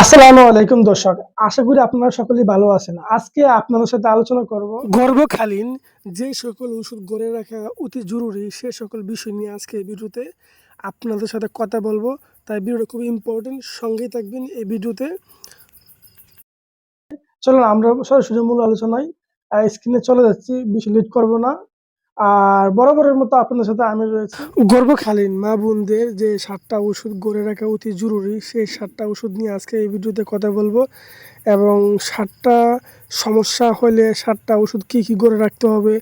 আসসালামু আলাইকুম দর্শক, আশা করি আপনারা সকলেই ভালো আছেন। আজকে আপনাদের সাথে আলোচনা করব গর্ভকালীন যে সকল ওষুধ গড়ে রাখা অতি জরুরি সে সকল বিষয় নিয়ে আজকে এই ভিডিওতে আপনাদের সাথে কথা বলব। তাই ভিডিওটা খুব ইম্পর্টেন্ট সঙ্গেই থাকবেন এই ভিডিওতে। চলুন, আমরা সরাসরি মূল আলোচনায় স্ক্রিনে চলে যাচ্ছি বেশি লেট করব না। আর বরাবরের মতো আপনাদের সাথে আমি রয়েছি। গর্ভকালীন মা বোনদের যে সাতটা ওষুধ গড়ে রাখা অতি জরুরি, সেই সাতটা ওষুধ নিয়ে আজকে এই ভিডিওতে কথা বলব। এবং সাতটা সমস্যা হলে সাতটা ওষুধ কী কী গড়ে রাখতে হবে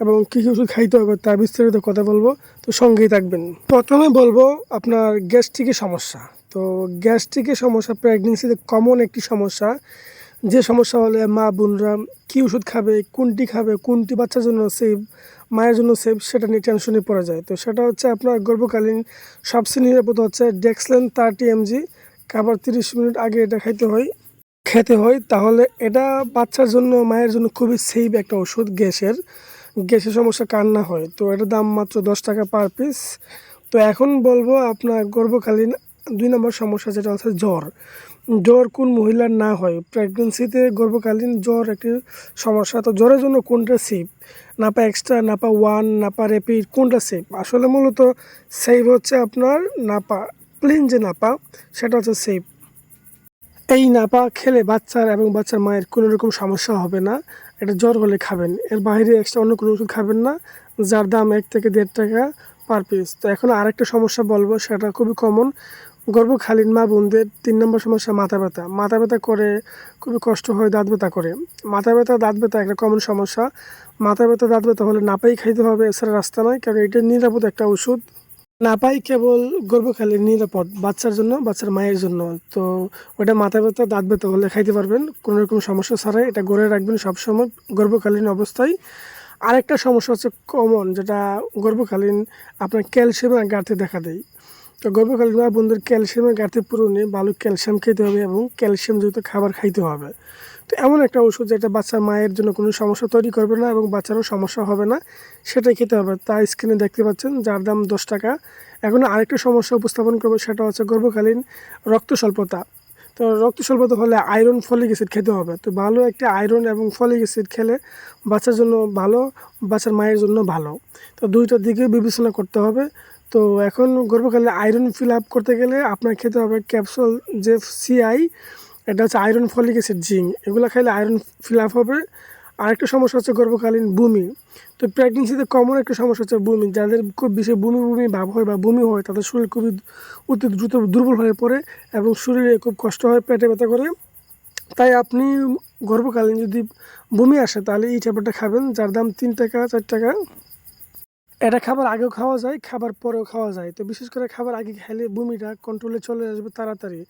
এবং কী কী ওষুধ খাইতে হবে তা বিস্তারিত কথা বলব। তো সঙ্গেই থাকবেন। প্রথমে বলব আপনার গ্যাস্ট্রিকের সমস্যা। তো গ্যাস্ট্রিকের সমস্যা, প্রেগনেন্সিতে কমন একটি সমস্যা যে সমস্যা হলে মা বোনরা কী ওষুধ খাবে, কোনটি খাবে, কোনটি বাচ্চার জন্য সেফ মায়ের জন্য সেফ সেটা নিয়ে টেনশনে পড়ে যায়। তো সেটা হচ্ছে আপনার গর্ভকালীন সবচেয়ে নিরাপদ হচ্ছে ডেক্সলেন থার্টি এমজি খাবার তিরিশ মিনিট আগে এটা খাইতে হয়, খেতে হয়। তাহলে এটা বাচ্চার জন্য, মায়ের জন্য খুবই সেফ একটা ওষুধ গ্যাসের। গ্যাসের সমস্যা কার না হয়। তো এটার দাম মাত্র দশ টাকা পার পিস তো এখন বলব, আপনার গর্ভকালীন দুই নম্বর সমস্যা যেটা হচ্ছে জ্বর। জ্বর কোন মহিলার না হয়? প্রেগনেন্সিতে গর্ভকালীন জ্বর একটি সমস্যা। তো জ্বরের জন্য কোনটা safe Napa extra Napa one Napa rapid কোনটা সেফ আসলে মূলত সেফ হচ্ছে আপনার নাপা প্লেন যে নাপা, সেটা হচ্ছে সেফ এই নাপা খেলে বাচ্চার এবং বাচ্চার মায়ের কোনো রকম সমস্যা হবে না। এটা জ্বর হলে খাবেন। এর বাইরে এক্সট্রা অন্য কোনো ওষুধ খাবেন না, যার দাম এক থেকে দেড় টাকা পার পিস তো এখন আরেকটা সমস্যা বলব, সেটা খুবই কমন গর্ভকালীন মা বোনদের তিন নম্বর সমস্যা মাথা ব্যথা। মাথা ব্যথা করে খুবই কষ্ট হয় দাঁত ব্যথা করে। মাথা ব্যথা, দাঁত ব্যথা একটা কমন সমস্যা। মাথা ব্যথা, দাঁত ব্যথা হলে নাপাই খাইতে হবে, এছাড়া রাস্তা নয় কারণ এটা নিরাপদ একটা ওষুধ। নাপাই কেবল গর্ভকালীন নিরাপদ, বাচ্চার জন্য, বাচ্চার মায়ের জন্য। তো ওটা মাথা ব্যথা, দাঁত ব্যথা হলে খাইতে পারবেন, কোনো রকম সমস্যা ছাড়াই। এটা গড়ে রাখবেন সবসময় গর্ভকালীন অবস্থায়। আরেকটা সমস্যা হচ্ছে কমন যেটা গর্ভকালীন আপনার ক্যালসিয়ামের ঘাটতি দেখা দেয়। তো গর্ভকালীন মা বোনদের ক্যালসিয়ামের ঘাটতি পূরণে ভালো ক্যালসিয়াম খেতে হবে এবং ক্যালসিয়াম যুক্ত খাবার খাইতে হবে। তো এমন একটা ওষুধ যেটা বাচ্চার মায়ের জন্য কোনো সমস্যা তৈরি করবে না এবং বাচ্চারও সমস্যা হবে না, সেটাই খেতে হবে। তা স্ক্রিনে দেখতে পাচ্ছেন, যার দাম দশ টাকা। এখন আরেকটা সমস্যা উপস্থাপন করব, সেটা হচ্ছে গর্ভকালীন রক্ত স্বল্পতা তো রক্ত স্বল্পতা হলে আয়রন, ফলিক অ্যাসিড খেতে হবে। তো ভালো একটা আয়রন এবং ফলিক অ্যাসিড খেলে বাচ্চার জন্য ভালো, বাচ্চার মায়ের জন্য ভালো। তো দুইটার দিকে বিবেচনা করতে হবে। তো এখন গর্ভকালে আয়রন ফিল আপ করতে গেলে আপনার খেতে হবে ক্যাপসুল যে সিআই এটা হচ্ছে আয়রন ফলিক অ্যাসিড জিঙ্ক এগুলো খাইলে আয়রন ফিল আপ হবে। আরেকটা সমস্যা হচ্ছে গর্ভকালীন বমি। তো প্রেগনেন্সিতে কমন একটা সমস্যা হচ্ছে বমি। যাদের খুব বেশি বমি বমি ভাব হয় বা বমি হয়, তাদের শরীর খুবই অতি দ্রুত দুর্বল হয়ে পড়ে এবং শরীরে খুব কষ্ট হয়, পেটে ব্যথা করে। তাই আপনি গর্ভকালীন যদি বমি আসে, তাহলে এই ট্যাবলেটটা খাবেন, যার দাম তিন টাকা, চার টাকা। এটা খাবার আগেও খাওয়া যায়, খাবার পরেও খাওয়া যায়। তো বিশেষ করে খাবার আগে খেলে বমিটা কন্ট্রোলে চলে আসবে তাড়াতাড়ি।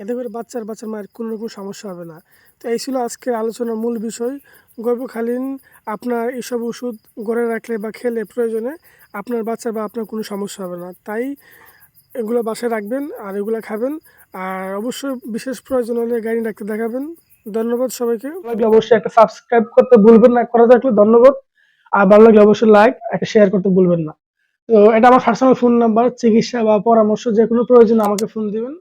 এতে করে বাচ্চার বাচ্চার মায়ের কোনো রকম সমস্যা হবে না। তো এই ছিল আজকের আলোচনার মূল বিষয়। গর্ভকালীন আপনার এইসব ওষুধ গড়ে রাখলে বা খেলে প্রয়োজনে আপনার বাচ্চার বা আপনার কোনো সমস্যা হবে না। তাই এগুলো বাসায় রাখবেন আর এগুলো খাবেন। আর অবশ্যই বিশেষ প্রয়োজন হলে গাড়ি ডাক্তার দেখাবেন। ধন্যবাদ সবাইকে। অবশ্যই একটা সাবস্ক্রাইব করতে ভুলবেন না। করা থাকলে ধন্যবাদ। আর ভালো লাগলে অবশ্যই লাইক একটা শেয়ার করতে ভুলবেন না। তো এটা আমার পার্সোনাল ফোন নাম্বার চিকিৎসা বা পরামর্শ যে কোনো প্রয়োজন আমাকে ফোন দিবেন।